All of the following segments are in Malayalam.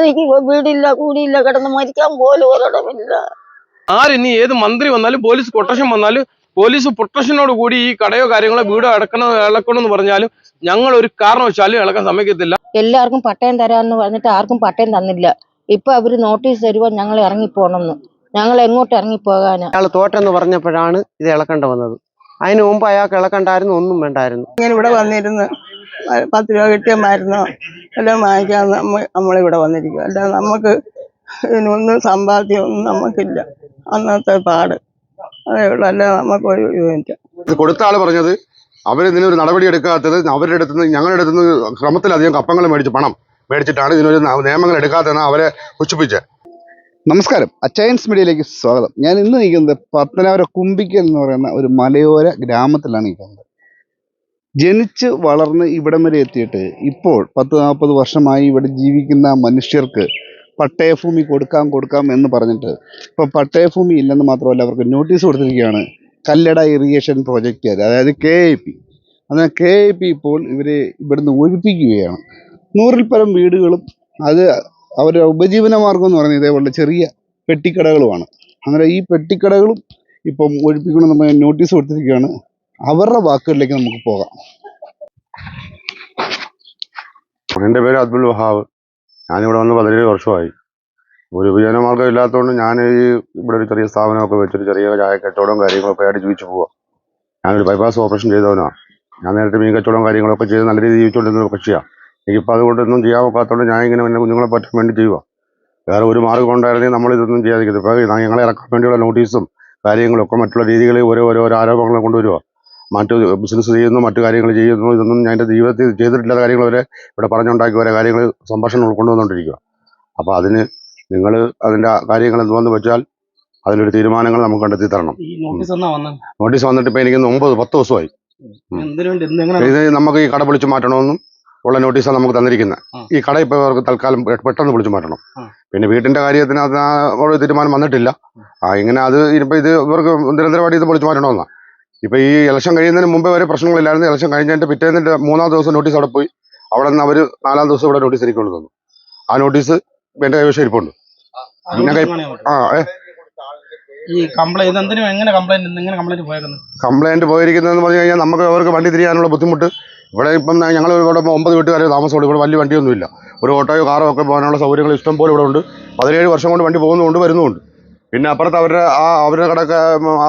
എനിക്ക് വീടില്ല കൂടിയില്ല കിടന്ന് മരിക്കാൻ പോലും ഒരിടമില്ല. ആരിനി ഏത് മന്ത്രി വന്നാലും പോലീസ് കൊട്ടേഷൻ വന്നാലും പോലീസ് പ്രൊട്ടക്ഷനോട് കൂടി ഈ കടയോ കാര്യങ്ങളോ വീടോ അടക്കണം ഇളക്കണം എന്ന് പറഞ്ഞാലും ഞങ്ങൾ ഒരു കാരണവശാലും ഇളക്കാൻ സമ്മതിക്കത്തില്ല. എല്ലാവർക്കും പട്ടയം തരാമെന്ന് പറഞ്ഞിട്ട് ആർക്കും പട്ടയം തന്നില്ല. ഇപ്പൊ അവർ നോട്ടീസ് തരുവാൻ ഞങ്ങൾ ഇറങ്ങിപ്പോണെന്ന് ഞങ്ങൾ എങ്ങോട്ട് ഇറങ്ങിപ്പോകാനാ? അയാൾ തോറ്റെന്ന് പറഞ്ഞപ്പോഴാണ് ഇത് ഇളക്കേണ്ട വന്നത്. അതിനു മുമ്പ് അയാൾക്ക് ഇളക്കണ്ടായിരുന്നു ഒന്നും വേണ്ടായിരുന്നു. ഞാൻ ഇവിടെ വന്നിരുന്ന് പത്ത് രൂപ കിട്ടിയ മരുന്നോ എല്ലാം വാങ്ങിക്കാൻ നമ്മ നമ്മളിവിടെ വന്നിരിക്കും അല്ലാതെ നമുക്ക് ഇതിനൊന്നും സമ്പാദ്യമൊന്നും നമുക്കില്ല. അന്നത്തെ പാട്. അതേ ഉള്ളൂ. അല്ലാതെ നമുക്ക് ഒരു യൂണിറ്റ് ഇത് കൊടുത്ത ആൾ പറഞ്ഞത് അവരിതിനൊരു നടപടി എടുക്കാത്തത് അവരുടെ അടുത്ത് നിന്ന് ഞങ്ങളുടെ അടുത്ത് നിന്ന് ക്രമത്തിലധികം കപ്പങ്ങൾ മേടിച്ച് പണം മേടിച്ചിട്ടാണ് ഇതിനൊരു നിയമങ്ങൾ എടുക്കാത്തതെന്ന് അവരെ പുച്ഛിപ്പിച്ചത് നമസ്കാരം. അച്ചയൻസ് മീഡിയയിലേക്ക് സ്വാഗതം. ഞാൻ ഇന്ന് നിൽക്കുന്നത് പത്തനാപുരം കുമ്പിക്കൽ എന്ന് പറയുന്ന ഒരു മലയോര ഗ്രാമത്തിലാണ് നിൽക്കുന്നത്. ജനിച്ച് വളർന്ന് ഇവിടം വരെ എത്തിയിട്ട് ഇപ്പോൾ പത്ത് നാൽപ്പത് വർഷമായി ഇവിടെ ജീവിക്കുന്ന മനുഷ്യർക്ക് പട്ടയഭൂമി കൊടുക്കാം കൊടുക്കാം എന്ന് പറഞ്ഞിട്ട് ഇപ്പോൾ പട്ടയഭൂമി ഇല്ലെന്ന് മാത്രമല്ല അവർക്ക് നോട്ടീസ് കൊടുത്തിരിക്കുകയാണ്. കല്ലട ഇറിഗേഷൻ പ്രോജക്റ്റ് അതായത് കെ ഐ പി അതായത് കെ ഐ പി ഇപ്പോൾ ഇവരെ ഇവിടുന്ന് ഒഴിപ്പിക്കുകയാണ്. നൂറിൽ പരം വീടുകളും അത് അവരുടെ ഉപജീവന മാർഗം എന്ന് പറയുന്നത് ഇതേപോലെ ചെറിയ പെട്ടിക്കടകളുമാണ്. അങ്ങനെ ഈ പെട്ടിക്കടകളും ഇപ്പം ഒഴിപ്പിക്കണമെന്ന് നോട്ടീസ് കൊടുത്തിരിക്കുകയാണ്. അവരുടെ വാക്കുകളിലേക്ക് നമുക്ക് പോകാം. എന്റെ പേര് അബ്ദുൽ വഹാബ്. ഞാനിവിടെ വന്ന് പതിനേഴ് വർഷമായി. ഒരു ഉപജനമാർഗം ഇല്ലാത്തതുകൊണ്ട് ഞാൻ ഈ ഇവിടെ ഒരു ചെറിയ സ്ഥാപനമൊക്കെ വെച്ചൊരു ചെറിയ ചായ കച്ചവടവും കാര്യങ്ങളൊക്കെ ആയിട്ട് ജീവിച്ചു പോവാം. ഞാനൊരു ബൈപ്പാസ് ഓപ്പറേഷൻ ചെയ്തവനാണ് ഞാൻ നേരത്തെ മീൻ കച്ചവടവും കാര്യങ്ങളൊക്കെ ചെയ്ത് നല്ല രീതിയിൽ ജീവിച്ചുകൊണ്ടിരുന്ന ഒരു കക്ഷിയാണ് എനിക്കിപ്പോൾ അതുകൊണ്ടൊന്നും ചെയ്യാൻ ഒക്കാത്തതുകൊണ്ട് ഞാൻ ഇങ്ങനെ എന്റെ കുഞ്ഞുങ്ങളെ പറ്റാൻ വേണ്ടി ചെയ്യുക വേറെ ഒരു മാർഗം ഉണ്ടായിരുന്നെങ്കിൽ നമ്മൾ ഇതൊന്നും ചെയ്യാതിരിക്കുന്നത് ഇപ്പോൾ ഞങ്ങളെ ഇറക്കാൻ വേണ്ടിയുള്ള നോട്ടീസും കാര്യങ്ങളൊക്കെ മറ്റുള്ള രീതികളിൽ ഓരോ ഓരോ ആരോപണങ്ങൾ കൊണ്ടുവരിക മറ്റു ബിസിനസ് ചെയ്യുന്നു മറ്റു കാര്യങ്ങൾ ചെയ്യുന്നു ഇതൊന്നും ഞാൻ എന്റെ ജീവിതത്തിൽ ചെയ്തിട്ടില്ലാത്ത കാര്യങ്ങൾ വരെ ഇവിടെ പറഞ്ഞുണ്ടാക്കി വരെ കാര്യങ്ങൾ സംഭാഷണം കൊണ്ടുവന്നുകൊണ്ടിരിക്കുക അപ്പോൾ അതിന് നിങ്ങൾ അതിന്റെ കാര്യങ്ങൾ എന്തുവെന്ന് വെച്ചാൽ അതിലൊരു തീരുമാനങ്ങൾ നമുക്ക് കണ്ടെത്തി തരണം നോട്ടീസ് വന്നിട്ട് ഇപ്പോൾ എനിക്ക് ഒമ്പത് പത്ത് ദിവസമായി. ഇത് നമുക്ക് ഈ കട വിളിച്ചു മാറ്റണമെന്നും ഉള്ള നോട്ടീസാണ് നമുക്ക് തന്നിരിക്കുന്നത് ഈ കട ഇപ്പോൾ അവർക്ക് തൽക്കാലം പെട്ടെന്ന് വിളിച്ചു മാറ്റണം. പിന്നെ വീട്ടിന്റെ കാര്യത്തിന് അത് ആ ഒരു തീരുമാനം വന്നിട്ടില്ല. ആ. ഇങ്ങനെ അത് ഇനിയിപ്പോൾ ഇത് ഇവർക്ക് നിരന്തരമായിട്ട് ഇത് പൊളിച്ചു മാറ്റണമെന്നാണ് ഇപ്പൊ ഈ ഇലക്ഷൻ കഴിയുന്നതിന് മുമ്പേ വരെ പ്രശ്നങ്ങളില്ലായിരുന്നു. ഇലക്ഷൻ കഴിഞ്ഞതിന്റെ പിറ്റേന്നിന്റെ മൂന്നാം ദിവസം നോട്ടീസ് അവിടെ പോയി. അവിടെ നിന്ന് അവർ നാലാം ദിവസം ഇവിടെ നോട്ടീസ് എനിക്ക് തന്നു ആ നോട്ടീസ് എന്റെ കൈവശം ഇരിപ്പുണ്ട്. ആ ഏ? ഈ കംപ്ലൈന്റ് പോയിരിക്കുന്നത് എന്തിനും എങ്ങനെ കംപ്ലൈന്റ് എങ്ങനെ കംപ്ലൈന്റ് പോയേക്കുന്നത്? കംപ്ലൈന്റ് പോയിരിക്കുന്നതെന്ന് പറഞ്ഞു കഴിഞ്ഞാൽ നമുക്ക് അവർക്ക് വണ്ടി തിരിയാനുള്ള ബുദ്ധിമുട്ട്. ഇവിടെ ഇപ്പം ഞങ്ങൾ ഇവിടെ ഒമ്പത് വീട്ടുകാരെ താമസമുണ്ട്. ഇവിടെ വലിയ വണ്ടിയൊന്നുമില്ല. ഒരു ഓട്ടോയോ കാറോ ഒക്കെ പോകാനുള്ള സൗകര്യങ്ങൾ ഇഷ്ടം പോലെ ഇവിടെ ഉണ്ട്. പതിനേഴ് വർഷം കൊണ്ട് വണ്ടി പോകുന്നുണ്ട് വരുന്നുമുണ്ട്. പിന്നെ അപ്പുറത്ത് അവരുടെ ആ അവരുടെ കടക്ക്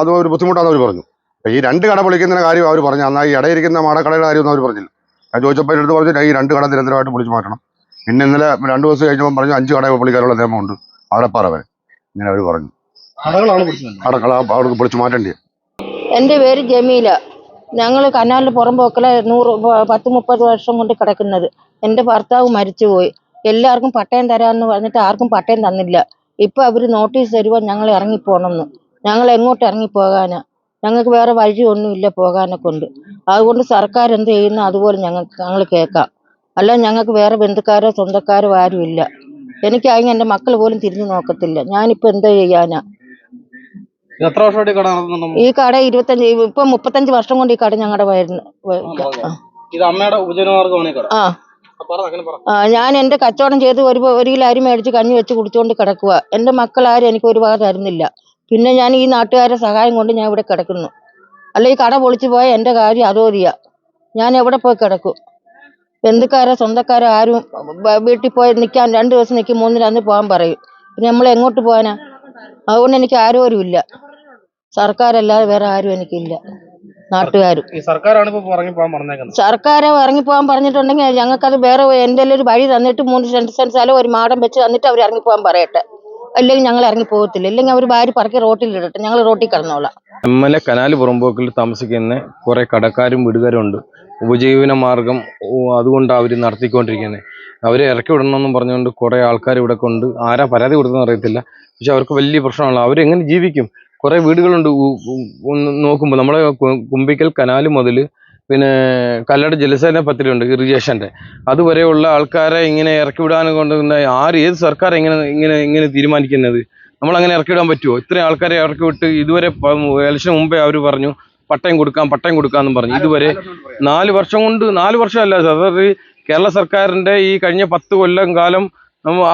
അതും ഒരു ബുദ്ധിമുട്ടാണെന്ന് അവർ പറഞ്ഞു. ഈ രണ്ട് കട പൊളിക്കുന്ന കാര്യം അവർ പറഞ്ഞു. എന്നാൽ ഈ ഇടയിരിക്കുന്ന മാടക്കടയുടെ കാര്യമൊന്നും അവർ പറഞ്ഞില്ല. ഞാൻ ചോദിച്ചപ്പോൾ എടുത്ത് പറഞ്ഞു ഈ രണ്ട് കട നിരന്തരമായിട്ട് പൊളിച്ച് മാറ്റണം. പിന്നെ ഇന്നലെ രണ്ട് ദിവസം കഴിഞ്ഞപ്പോൾ പറഞ്ഞു അഞ്ച് കട പൊളിക്കാനുള്ള നിയമമുണ്ട്. പറ വരെ ഇങ്ങനെ അവർ പറഞ്ഞു. അവർക്ക് പൊളിച്ച് മാറ്റണ്ടേ എന്റെ പേര് ജമീല. ഞങ്ങൾ കനാലിൽ പുറമ്പോക്കല നൂറ് പത്ത് മുപ്പത് വർഷം കൊണ്ട് കിടക്കുന്നത്. എന്റെ ഭർത്താവ് മരിച്ചുപോയി. എല്ലാവർക്കും പട്ടയം തരാമെന്ന് പറഞ്ഞിട്ട് ആർക്കും പട്ടയം തന്നില്ല. ഇപ്പൊ അവർ നോട്ടീസ് തരുമ്പോൾ ഞങ്ങൾ ഇറങ്ങിപ്പോണെന്ന്. ഞങ്ങൾ എങ്ങോട്ട് ഇറങ്ങിപ്പോകാനാ? ഞങ്ങൾക്ക് വേറെ വഴിയൊന്നുമില്ല പോകാനെ കൊണ്ട്. അതുകൊണ്ട് സർക്കാർ എന്ത് ചെയ്യുന്നു അതുപോലെ ഞങ്ങൾക്ക് ഞങ്ങൾ കേൾക്കാം. അല്ല ഞങ്ങൾക്ക് വേറെ ബന്ധുക്കാരോ സ്വന്തക്കാരോ ആരുമില്ല. എനിക്കാണെങ്കിൽ എന്റെ മക്കൾ പോലും തിരിഞ്ഞു നോക്കത്തില്ല. ഞാനിപ്പോൾ എന്താ ചെയ്യാനാ? എത്ര വർഷമായിട്ട് ഈ കട ഈ കട ഇരുപത്തഞ്ച് ഇപ്പൊ മുപ്പത്തഞ്ച് വർഷം കൊണ്ട് ഈ കട ഞങ്ങളുടെ വരുന്ന ഇത് അമ്മയുടെ ഉപജീവനമാർഗമാണ് ഈ കട. ആ. ഞാൻ എന്റെ കച്ചവടം ചെയ്ത് ഒരു ഒരു കിലോ അരി മേടിച്ച് കഞ്ഞി വെച്ച് കുടിച്ചുകൊണ്ട് കിടക്കുക എന്റെ മക്കൾ ആരും എനിക്ക് ഒരു വക തരുന്നില്ല. പിന്നെ ഞാൻ ഈ നാട്ടുകാരുടെ സഹായം കൊണ്ട് ഞാൻ ഇവിടെ കിടക്കുന്നു. അല്ല ഈ കട പൊളിച്ചു പോയ എന്റെ കാര്യം അതോരിയ ഞാൻ എവിടെ പോയി കിടക്കും? ബന്ധുക്കാരോ സ്വന്തക്കാരോ ആരും വീട്ടിൽ പോയി നിൽക്കാൻ രണ്ട് ദിവസം നിൽക്കും അന്ന് പോകാൻ പറയും. പിന്നെ നമ്മൾ എങ്ങോട്ട് പോകാനാ? അതുകൊണ്ട് എനിക്ക് ആരോരും ഇല്ല. സർക്കാരല്ലാതെ വേറെ ആരും എനിക്കില്ല. നാട്ടുകാരും. സർക്കാരാണ് സർക്കാർ ഇറങ്ങിപ്പോകാൻ പറഞ്ഞിട്ടുണ്ടെങ്കിൽ ഞങ്ങൾക്കത് വേറെ എന്തെങ്കിലും ഒരു വഴി തന്നിട്ട് മൂന്ന് രണ്ട് സ്ഥലം ഒരു മാടം വെച്ച് തന്നിട്ട് അവർ ഇറങ്ങിപ്പോകാൻ പറയട്ടെ. അല്ലെങ്കിൽ ഞങ്ങൾ ഇറങ്ങി പോകത്തില്ല. അല്ലെങ്കിൽ അവർ ഭാര്യ പറക്കി റോട്ടിൽ ഇടട്ടെ. ഞങ്ങൾ റോട്ടിൽ കിടന്നോളാം. എം എൽ എ കനാല് പുറമ്പോക്കിൽ താമസിക്കുന്ന കുറെ കടക്കാരും വീടുകാരും ഉണ്ട്. ഉപജീവന മാർഗം അതുകൊണ്ടാണ് അവർ നടത്തിക്കൊണ്ടിരിക്കുന്നത് അവരെ ഇറക്കി വിടണമെന്നും പറഞ്ഞുകൊണ്ട് കുറെ ആൾക്കാർ ഇവിടെ കൊണ്ട് ആരാ പരാതി കൊടുത്തെന്ന് അറിയത്തില്ല. പക്ഷെ അവർക്ക് വലിയ പ്രശ്നമാണ് അവരെങ്ങനെ ജീവിക്കും? കുറെ വീടുകളുണ്ട് നോക്കുമ്പോൾ നമ്മളെ കുമ്പിക്കൽ കനാല് മുതൽ പിന്നെ കല്ലട ജലസേന പദ്ധതി ഉണ്ട് ഇറിഗേഷന്റെ അതുവരെയുള്ള ആൾക്കാരെ ഇങ്ങനെ ഇറക്കി വിടാൻ കൊണ്ട് ആര് ഏത് സർക്കാർ ഇങ്ങനെ ഇങ്ങനെ ഇങ്ങനെ തീരുമാനിക്കുന്നത്? നമ്മൾ അങ്ങനെ ഇറക്കി വിടാൻ പറ്റുമോ ഇത്രയും ആൾക്കാരെ ഇറക്കി വിട്ട് ഇതുവരെ ഇലക്ഷന് മുമ്പേ അവർ പറഞ്ഞു പട്ടയം കൊടുക്കാം പട്ടയം കൊടുക്കാമെന്നും പറഞ്ഞു. ഇതുവരെ നാല് വർഷം കൊണ്ട് നാല് വർഷമല്ല സാർ കേരള സർക്കാരിന്റെ ഈ കഴിഞ്ഞ പത്ത് കൊല്ലം കാലം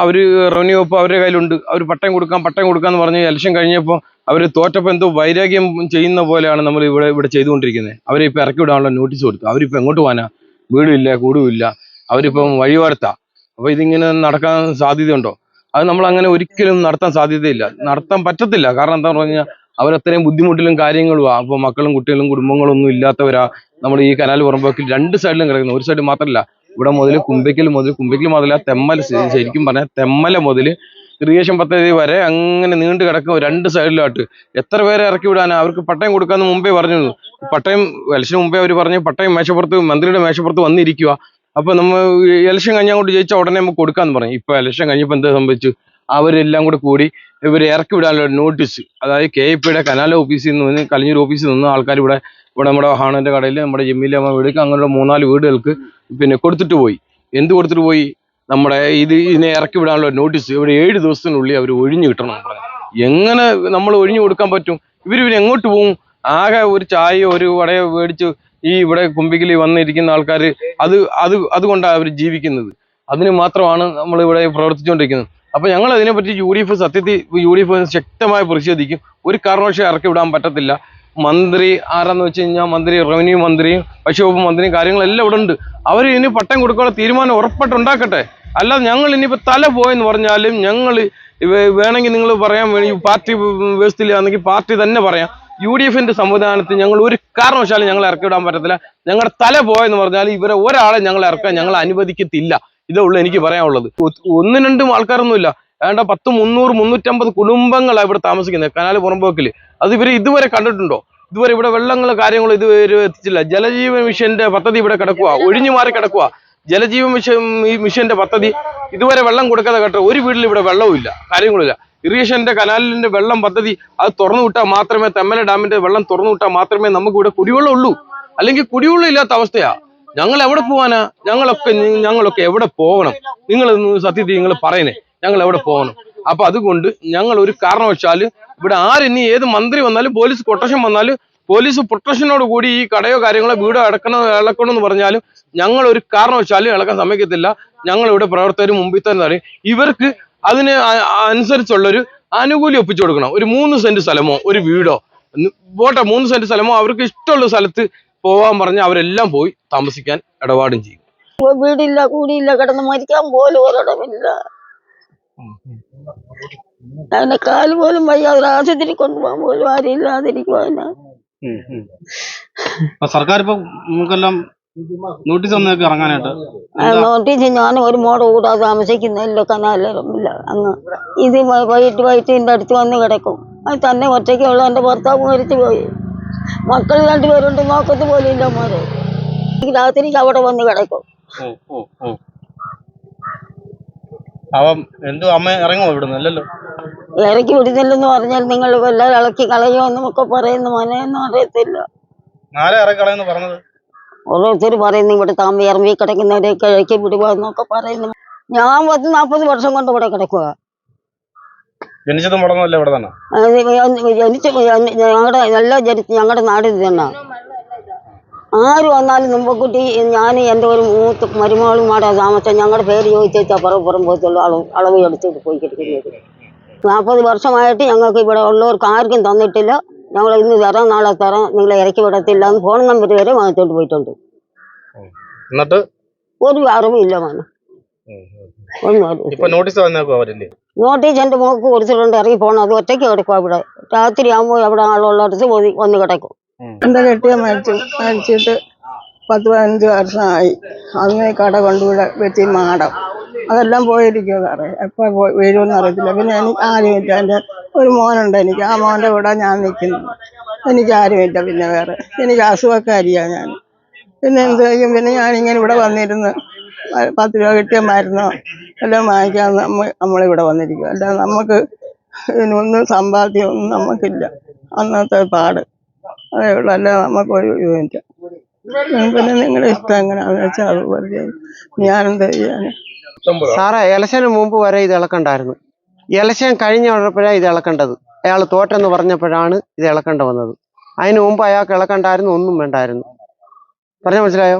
അവർ റവന്യൂ വകുപ്പ് അവരുടെ കയ്യിലുണ്ട്. അവർ പട്ടയം കൊടുക്കാം പട്ടയം കൊടുക്കാന്ന് പറഞ്ഞ് ഇലക്ഷൻ കഴിഞ്ഞപ്പോൾ അവർ തോറ്റപ്പോൾ എന്തോ വൈരാഗ്യം ചെയ്യുന്ന പോലെയാണ് നമ്മൾ ഇവിടെ ഇവിടെ ചെയ്തുകൊണ്ടിരിക്കുന്നത്. അവരെ ഇപ്പൊ ഇറക്കി വിടാനുള്ള നോട്ടീസ് കൊടുത്തു. അവരിപ്പോൾ എങ്ങോട്ട് പോകാനാ വീടുമില്ല കൂടുമില്ല. അവരിപ്പം വഴിവാർത്താ അപ്പോൾ ഇതിങ്ങനെ നടക്കാൻ സാധ്യതയുണ്ടോ? അത് നമ്മൾ അങ്ങനെ ഒരിക്കലും നടത്താൻ സാധ്യതയില്ല. നടത്താൻ പറ്റത്തില്ല. കാരണം എന്താ കഴിഞ്ഞാൽ അവരത്രയും ബുദ്ധിമുട്ടിലും കാര്യങ്ങളുമാണ് അപ്പൊ മക്കളും കുട്ടികളും കുടുംബങ്ങളും ഒന്നും ഇല്ലാത്തവരാ. നമ്മൾ ഈ കനാൽ പുറമ്പോക്കിൽ രണ്ട് സൈഡിലും കിടക്കുന്നത്. ഒരു സൈഡ് മാത്രമല്ല ഇവിടെ മുതൽ കുമ്പയ്ക്കൽ മുതൽ കുമ്പയ്ക്കൽ മുതൽ തെമ്മൽ ശരിക്കും പറഞ്ഞാൽ തെമ്മല മുതൽ ഇറിഗേഷൻ പദ്ധതി വരെ അങ്ങനെ നീണ്ടു കിടക്കും രണ്ട് സൈഡിലായിട്ട്. എത്ര പേരെ ഇറക്കി വിടാനാ? അവർക്ക് പട്ടയം കൊടുക്കാന്ന് മുമ്പേ പറഞ്ഞു പട്ടയം ഇലക്ഷന് മുമ്പേ അവർ പറഞ്ഞു പട്ടയം മേശപ്പുറത്ത് മന്ത്രിയുടെ മേശപ്പുറത്ത് വന്നിരിക്കുക അപ്പൊ നമ്മൾ ഇലക്ഷൻ കഴിഞ്ഞാൽ കൊണ്ട് ജയിച്ച ഉടനെ നമുക്ക് കൊടുക്കാന്ന് പറഞ്ഞു. ഇപ്പൊ ഇലക്ഷൻ കഴിഞ്ഞപ്പോൾ എന്താ സംഭവിച്ചു? അവരെല്ലാം കൂടെ കൂടി ഇവരെ ഇറക്കി വിടാനുള്ള നോട്ടീസ് അതായത് കെ എ പിയുടെ കനാൽ ഓഫീസിൽ നിന്ന് കലിഞ്ഞൂർ ഓഫീസിൽ നിന്ന് ആൾക്കാർ ഇവിടെ ഇവിടെ നമ്മുടെ ഹാണന്റെ കടയിൽ നമ്മുടെ ജമീലമ്മ വീടുക്ക് അങ്ങനെയുള്ള മൂന്നാൽ വീടുകൾക്ക് പിന്നെ കൊടുത്തിട്ട് പോയി. എന്ത് കൊടുത്തിട്ട് പോയി? നമ്മുടെ ഇത് ഇതിനെ ഇറക്കി വിടാനുള്ള നോട്ടീസ് ഇവിടെ ഏഴ് ദിവസത്തിനുള്ളിൽ അവർ ഒഴിഞ്ഞു കിട്ടണം. എങ്ങനെ നമ്മൾ ഒഴിഞ്ഞു കൊടുക്കാൻ പറ്റും? ഇവർ ഇവർ എങ്ങോട്ട് പോകും ആകെ ഒരു ചായയോ ഒരു വടയോ മേടിച്ച് ഈ ഇവിടെ കുമ്പിക്കിൽ വന്നിരിക്കുന്ന ആൾക്കാർ അത് അത് അതുകൊണ്ടാണ് അവർ ജീവിക്കുന്നത്. അതിന് മാത്രമാണ് നമ്മൾ ഇവിടെ പ്രവർത്തിച്ചുകൊണ്ടിരിക്കുന്നത്. അപ്പൊ ഞങ്ങൾ അതിനെപ്പറ്റി യു ഡി എഫ് സത്യത്തിൽ യു ഡി എഫ് ശക്തമായി പ്രതിഷേധിക്കും. ഒരു കാരണവശാലും ഇറക്കി വിടാൻ പറ്റത്തില്ല. മന്ത്രി ആരാന്ന് വെച്ച് കഴിഞ്ഞാൽ മന്ത്രി റവന്യൂ മന്ത്രിയും ഭക്ഷ്യവകുപ്പ് മന്ത്രിയും കാര്യങ്ങളെല്ലാം ഇവിടെ ഉണ്ട്. അവർ ഇനി പട്ടം കൊടുക്കാനുള്ള തീരുമാനം ഉറപ്പായിട്ട് ഉണ്ടാക്കട്ടെ. അല്ലാതെ ഞങ്ങൾ ഇനിയിപ്പോൾ തല പോയെന്ന് പറഞ്ഞാലും ഞങ്ങൾ വേണമെങ്കിൽ നിങ്ങൾ പറയാൻ വേണ്ടി പാർട്ടി വ്യവസ്ഥയിലാണെങ്കിൽ പാർട്ടി തന്നെ പറയാം. യു ഡി എഫിന്റെ സംവിധാനത്തിൽ ഞങ്ങൾ ഒരു കാരണവശാലും ഞങ്ങൾ ഇറക്കി വിടാൻ പറ്റത്തില്ല. ഞങ്ങളുടെ തല പോയെന്ന് പറഞ്ഞാൽ ഇവരെ ഒരാളെ ഞങ്ങൾ ഇറക്കാൻ ഞങ്ങൾ അനുവദിക്കത്തില്ല. ഇതേ ഉള്ളൂ എനിക്ക് പറയാനുള്ളത്. ഒന്ന് ഒന്നും രണ്ടും ആൾക്കാരൊന്നുമില്ല. ഏണ്ട പത്ത് മുന്നൂറ് മുന്നൂറ്റമ്പത് കുടുംബങ്ങളാണ് ഇവിടെ താമസിക്കുന്നത്. കനാല് പുറമ്പോക്കിൽ അത് ഇവർ ഇതുവരെ കണ്ടിട്ടുണ്ടോ? ഇതുവരെ ഇവിടെ വെള്ളങ്ങൾ കാര്യങ്ങളും ഇതുവരെ എത്തിച്ചില്ല. ജലജീവൻ മിഷന്റെ പദ്ധതി ഇവിടെ കിടക്കുക ഒഴിഞ്ഞു മാറി കിടക്കുക ജലജീവൻ മിഷൻ ഈ മിഷന്റെ പദ്ധതി ഇതുവരെ വെള്ളം കൊടുക്കാതെ കേട്ടോ ഒരു വീട്ടിൽ ഇവിടെ വെള്ളവും ഇല്ല. കാര്യങ്ങളില്ല ഇറിഗേഷന്റെ കനാലിന്റെ വെള്ളം പദ്ധതി അത് തുറന്നു വിട്ടാൽ മാത്രമേ തെമ്മല ഡാമിന്റെ വെള്ളം തുറന്നു വിട്ടാൽ മാത്രമേ നമുക്ക് ഇവിടെ കുടിവെള്ളം ഉള്ളൂ. അല്ലെങ്കിൽ കുടിവെള്ളം ഇല്ലാത്ത അവസ്ഥയാ. ഞങ്ങൾ എവിടെ പോവാനാ? ഞങ്ങളൊക്കെ ഞങ്ങളൊക്കെ എവിടെ പോകണം? നിങ്ങൾ സത്യത്തിൽ നിങ്ങൾ പറയണേ ഞങ്ങൾ എവിടെ പോകണം? അപ്പൊ അതുകൊണ്ട് ഞങ്ങൾ ഒരു കാരണവശാൽ ഇവിടെ ആരിനി ഏത് മന്ത്രി വന്നാലും പോലീസ് കൊട്ടേഷൻ വന്നാലും പോലീസ് പ്രൊട്ടക്ഷനോട് കൂടി ഈ കടയോ കാര്യങ്ങളോ വീടോ ഇളക്കണം ഇളക്കണോ എന്ന് പറഞ്ഞാലും ഞങ്ങൾ ഒരു കാരണവശാലും ഇളക്കാൻ സമ്മതിക്കത്തില്ല. ഞങ്ങൾ ഇവിടെ പ്രവർത്തകർ മുമ്പിൽ തന്നെ പറയും. ഇവർക്ക് അതിന് അനുസരിച്ചുള്ളൊരു ആനുകൂല്യം ഒപ്പിച്ചു കൊടുക്കണം. ഒരു മൂന്ന് സെന്റ് സ്ഥലമോ ഒരു വീടോ പോട്ടെ മൂന്ന് സെന്റ് സ്ഥലമോ അവർക്ക് ഇഷ്ടമുള്ള സ്ഥലത്ത് പോവാൻ പറഞ്ഞ് അവരെല്ലാം പോയി താമസിക്കാൻ ഇടപാടും ചെയ്യും. വീടില്ല കൂടിയില്ല കിടന്ന് മരിക്കാൻ പോലും ഒരിടമില്ല. കാൽ പോലും വയ്യ ആശുപത്രി കൊണ്ടുപോകാൻ പോലും ആരും ഇല്ലാതിരിക്കുവാനാ സർക്കാർ ഇപ്പൊ നമുക്കെല്ലാം നോട്ടീസ് വന്നേക്ക് ഇറങ്ങാനായിട്ട്? നോട്ടീസ് ഞാൻ ഒരു മോടെ കൂടാതെ താമസിക്കുന്നില്ല കനാലില്ല അങ്ങ് ഇത് വൈകിട്ട് വൈകിട്ട് എന്റെ അടുത്ത് വന്ന് കിടക്കും. അത് തന്നെ ഒറ്റയ്ക്കുള്ള എന്റെ ഭർത്താവ് മരിച്ചു പോയി. മക്കൾ രണ്ടുപേരുണ്ട് നോക്കത്ത് പോലും ഇല്ല മോരെ രാത്രി രാത്രിക്ക് അവിടെ വന്ന് കിടക്കും. അപ്പം എന്തോ അമ്മ ഇറങ്ങുമോ ഇവിടുന്ന്? അല്ലല്ലോ. ഇറക്കി വിടുന്നില്ലെന്ന് പറഞ്ഞാൽ നിങ്ങൾ എല്ലാം ഇളക്കി കളയോ പറയുന്ന മോനെയൊന്നും അറിയത്തില്ല. നാളെ ഇറക്കളയെന്ന് പറഞ്ഞത്? ഓരോരുത്തർ പറയുന്നു ഇവിടെ താമ്പി ഇറങ്ങി കിടക്കുന്നവരെയൊക്കെ ഇളക്കി വിടുക എന്നൊക്കെ പറയുന്നു. ഞാൻ പത്ത് നാൽപ്പത് വർഷം കൊണ്ട് ഇവിടെ കിടക്കുക ജനിച്ചതും വളർന്നതല്ലേ ഇവിടെ തന്നെ? ജനിച്ച ഞങ്ങളുടെ എല്ലാ ജനിച്ച് ഞങ്ങളുടെ നാട് ഇത് തന്നെ. ആര് വന്നാലും മുമ്പക്കുട്ടി ഞാൻ എന്റെ ഒരു മൂത്ത് മരുമകളും മാടാ താമസം ഞങ്ങളുടെ പേര് ചോദിച്ചാൽ പുറം പുറം പോയിട്ടുള്ള അളവ് അളവ് എടുത്തിട്ട് പോയി കിടക്കുന്നത്. നാൽപ്പത് വർഷമായിട്ട് ഞങ്ങൾക്ക് ഇവിടെ ഉള്ളവർക്ക് ആർക്കും തന്നിട്ടില്ല. ഞങ്ങൾ ഇന്ന് തരാം നാളെ തരാം. നിങ്ങളെ ഇറക്കി വിടത്തില്ല എന്ന് ഫോൺ നമ്പർ വരെ വാങ്ങിച്ചോണ്ട് പോയിട്ടുണ്ട്. എന്നിട്ട്? ഒരു അറിവില്ല മോനെ. ഒന്നും അറിയില്ല ഇപ്പൊ നോട്ടീസ് എന്റെ മോക്ക് കൊടുത്തിട്ടുണ്ട് ഇറങ്ങി പോണം. അത് ഒറ്റയ്ക്ക് കിടക്കും അവിടെ രാത്രി ആകുമ്പോ അവിടെ ആളുള്ളടത്ത് പോയി വന്ന് കിടക്കും. എന്റെ കെട്ടിയ മരിച്ചു മരിച്ചിട്ട് പത്ത് പതിനഞ്ച് വർഷമായി. അന്ന് ഈ കട കൊണ്ടുവിടെ വെച്ച് മാടം അതെല്ലാം പോയിരിക്കുമോ സാറേ. എപ്പോൾ പോയി വരുമെന്ന് അറിയത്തില്ല. പിന്നെ എനിക്ക് ആരുമില്ല എന്റെ ഒരു മോനുണ്ട് എനിക്ക്. ആ മോന്റെ കൂടെ ഞാൻ നിൽക്കുന്നു. എനിക്ക് ആരുമില്ല പിന്നെ വേറെ. എനിക്ക് അസുഖക്കാരിയാണ് ഞാൻ. പിന്നെ എന്ത് ചെയ്യും? പിന്നെ ഞാനിങ്ങനെ ഇവിടെ വന്നിരുന്ന് പത്ത് രൂപ കിട്ടിയ മരുന്നോ എല്ലാം വാങ്ങിക്കാൻ നമ്മൾ നമ്മളിവിടെ വന്നിരിക്കും അല്ലാതെ നമുക്ക് ഇതിനൊന്നും സമ്പാദ്യമൊന്നും നമുക്കില്ല. അന്നത്തെ പാട്. അതേ ഉള്ളൂ. അല്ലാതെ നമുക്കൊരു ഇതുമില്ല. പിന്നെ നിങ്ങളുടെ ഇഷ്ടം എങ്ങനെയാണെന്ന് വെച്ചാൽ അതുപോലെ ഞാനെന്താ ചെയ്യാൻ സാറേ ഇലക്ഷന് മുമ്പ് വരെ ഇത് ഇളക്കണ്ടായിരുന്നു. ഇലക്ഷൻ കഴിഞ്ഞ ഉള്ളപ്പോഴാണ് ഇത് ഇളക്കേണ്ടത്. അയാൾ തോറ്റെന്ന് പറഞ്ഞപ്പോഴാണ് ഇത് ഇളക്കേണ്ട വന്നത്. അതിന് മുമ്പ് അയാൾക്ക് ഇളക്കണ്ടായിരുന്നു ഒന്നും വേണ്ടായിരുന്നു. പറഞ്ഞ മനസ്സിലായോ?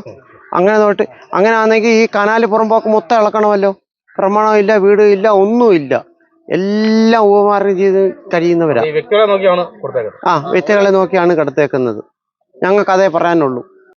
അങ്ങനെ നോട്ട് അങ്ങനെ ആണെങ്കിൽ ഈ കനാല് പുറമ്പോക്ക് മൊത്തം ഇളക്കണമല്ലോ. പ്രമാണം ഇല്ല വീട് ഇല്ല ഒന്നുമില്ല എല്ലാം ഉപമാർഗം ചെയ്ത് കഴിയുന്നവരാ ഈ നോക്കിയാണ് കൊടുത്തേക്കുന്നത്. ആ വ്യക്തികളെ നോക്കിയാണ് കടത്തേക്കുന്നത്. ഞങ്ങൾക്ക് അതേ പറയാനുള്ളൂ.